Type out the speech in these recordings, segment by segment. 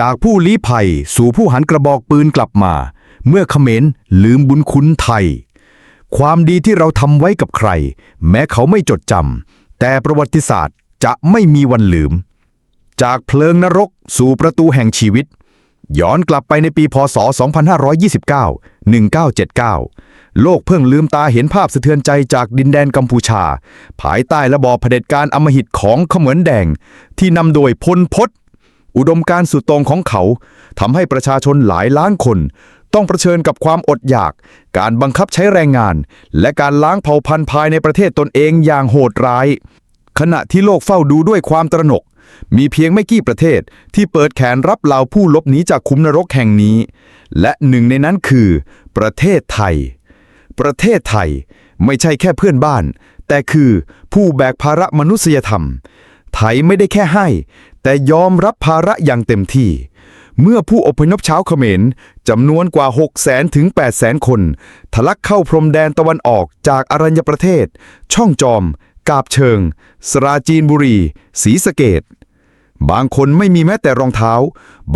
จากผู้ลี้ภัยสู่ผู้หันกระบอกปืนกลับมา เมื่อเขมรลืมบุญคุณไทย ความดีที่เราทำไว้กับใคร แม้เขาไม่จดจำแต่ประวัติศาสตร์จะไม่มีวันลืม จากเพลิงนรกสู่ประตูแห่งชีวิต ย้อนกลับไปในปีพศ 2529 1979 โลกเพิ่งลืมตาเห็นภาพสะเทือนใจจากดินแดนกัมพูชา ภายใต้ระบอบเผด็จการอำมหิตของขมรแดง ที่นำโดยพลพศ อุดมการสุดโต่งของเขาทำให้ประชาชนหลายล้านคน ต้องเผชิญกับความอดอยาก การบังคับใช้แรงงาน และการล้างเผ่าพันธุ์ภายในประเทศตนเองอย่างโหดร้าย ขณะที่โลกเฝ้าดูด้วยความตระหนก มีเพียงไม่กี่ประเทศที่เปิดแขนรับเหล่าผู้ลบหนีจากคุ้มนรกแห่งนี้ และหนึ่งในนั้นคือ ประเทศไทย ประเทศไทยไม่ใช่แค่เพื่อนบ้าน แต่คือผู้แบกภาระมนุษยธรรม ไทยไม่ได้แค่ให้ แต่ยอมรับภาระอย่างเต็มที่ เมื่อผู้อพยพชาวเขมรจำนวนกว่า 6 0 0 0 0ถึง8 0 0 0 0 คน ทะลักเข้าพรมแดนตะวันออกจากอรัญญประเทศ ช่องจอม กาบเชิง สราจีนบุรีศรีสะเกดบางคนไม่มีแม้แต่รองเท้า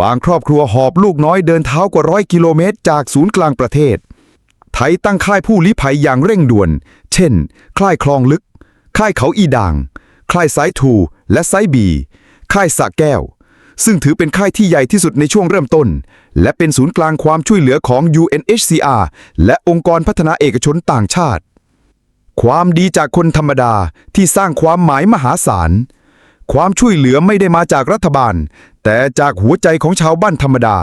บางครอบครัวหอบลูกน้อยเดินเท้ากว่าร้อยกิโลเมตรจากศูนย์กลางประเทศ ไทยตั้งค่ายผู้ลี้ภัยอย่างเร่งด่วน เช่น ค่ายคลองลึก ค่ายเขาอีด่าง ค่ายสายทู และไซบี ค่ายสะแก้ว ซึ่งถือเป็นค่ายที่ใหญ่ที่สุดในช่วงเริ่มต้น และเป็นศูนย์กลางความช่วยเหลือของ UNHCR และองค์กรพัฒนาเอกชนต่างชาติ ความดีจากคนธรรมดาที่สร้างความหมายมหาศาล ความช่วยเหลือไม่ได้มาจากรัฐบาล แต่จากหัวใจของชาวบ้านธรรมดา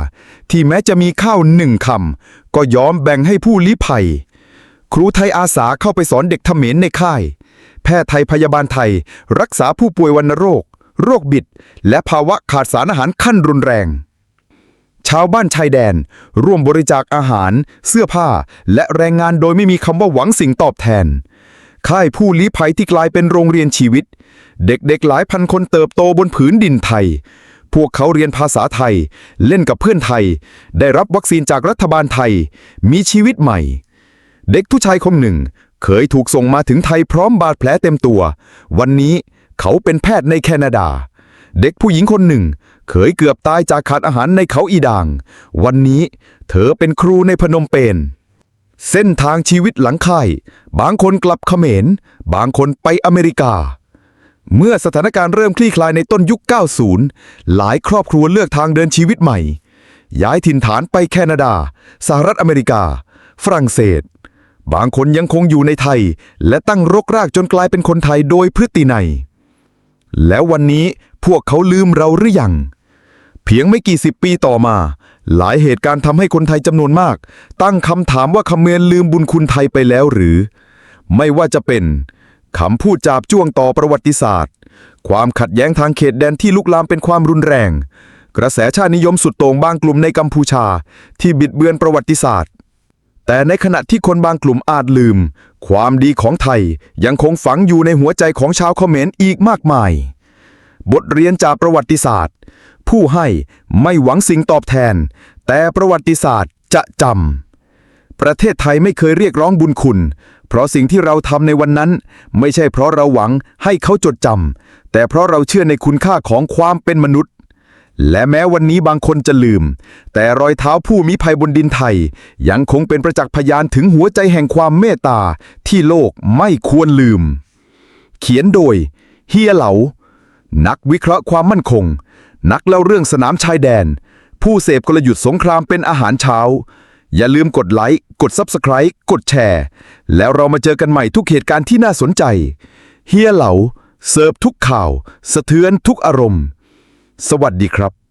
ที่แม้จะมีข้าวหนึ่งคำก็ยอมแบ่งให้ผู้ลี้ภัย ครูไทยอาสาเข้าไปสอนเด็กเขมรในค่าย แพทย์ไทยพยาบาลไทย รักษาผู้ป่วยวัณโรค โรคบิด และภาวะขาดสารอาหารขั้นรุนแรง ชาวบ้านชายแดน ร่วมบริจาคอาหาร เสื้อผ้า และแรงงานโดยไม่มีคำว่าหวังสิ่งตอบแทน ค่ายผู้ลี้ภัยที่กลายเป็นโรงเรียนชีวิต เด็กๆหลายพันคนเติบโตบนผืนดินไทย พวกเขาเรียนภาษาไทย เล่นกับเพื่อนไทย ได้รับวัคซีนจากรัฐบาลไทย มีชีวิตใหม่เด็กผู้ชายคนหนึ่ง เคยถูกส่งมาถึงไทยพร้อมบาดแผลเต็มตัว วันนี้เขาเป็นแพทย์ในแคนาดา เด็กผู้หญิงคนหนึ่ง เคยเกือบตายจากขาดอาหารในเขาอีด่าง วันนี้เธอเป็นครูในพนมเปญเส้นทางชีวิตหลังค่ายบางคนกลับเขมร บางคนไปอเมริกา เมื่อสถานการณ์เริ่มคลี่คลายในต้นยุค 90 หลายครอบครัวเลือกทางเดินชีวิตใหม่ ย้ายถิ่นฐานไปแคนาดา สหรัฐอเมริกา ฝรั่งเศส บางคนยังคงอยู่ในไทย และตั้งรกรากจนกลายเป็นคนไทยโดยพฤตินัย แล้ววันนี้พวกเขาลืมเราหรือยัง เพียงไม่กี่สิบปีต่อมา หลายเหตุการณ์ทำให้คนไทยจำนวนมาก ตั้งคำถามว่าเมรลืมบุญคุณไทยไปแล้วหรือ ไม่ว่าจะเป็นคำพูดจาบจ้วงต่อประวัติศาสตร์ ความขัดแย้งทางเขตแดนที่ลุกลามเป็นความรุนแรง กระแสชาตินิยมสุดโต่งบางกลุ่มในกัมพูชา ที่บิดเบือนประวัติศาสตร์ แต่ในขณะที่คนบางกลุ่มอาจลืม ความดีของไทยยังคงฝังอยู่ในหัวใจของชาวเขมรอีกมากมาย บทเรียนจากประวัติศาสตร์ ผู้ให้ไม่หวังสิ่งตอบแทน แต่ประวัติศาสตร์จะจำประเทศไทยไม่เคยเรียกร้องบุญคุณ เพราะสิ่งที่เราทำในวันนั้น ไม่ใช่เพราะเราหวังให้เขาจดจำแต่เพราะเราเชื่อในคุณค่าของความเป็นมนุษย์ และแม้วันนี้บางคนจะลืม แต่รอยเท้าผู้มีภัยบนดินไทย ยังคงเป็นประจักษ์พยานถึงหัวใจแห่งความเมตตา ที่โลกไม่ควรลืม เขียนโดย เฮียเหลา นักวิเคราะห์ความมั่นคง นักเล่าเรื่องสนามชายแดน ผู้เสพกลยุทธ์สงครามเป็นอาหารเช้า อย่าลืมกดไลค์ กด Subscribe กดแชร์ แล้วเรามาเจอกันใหม่ทุกเหตุการณ์ที่น่าสนใจ เฮียเหลา เสิร์ฟทุกข่าว สะเทือนทุกอารมณ์ สวัสดีครับ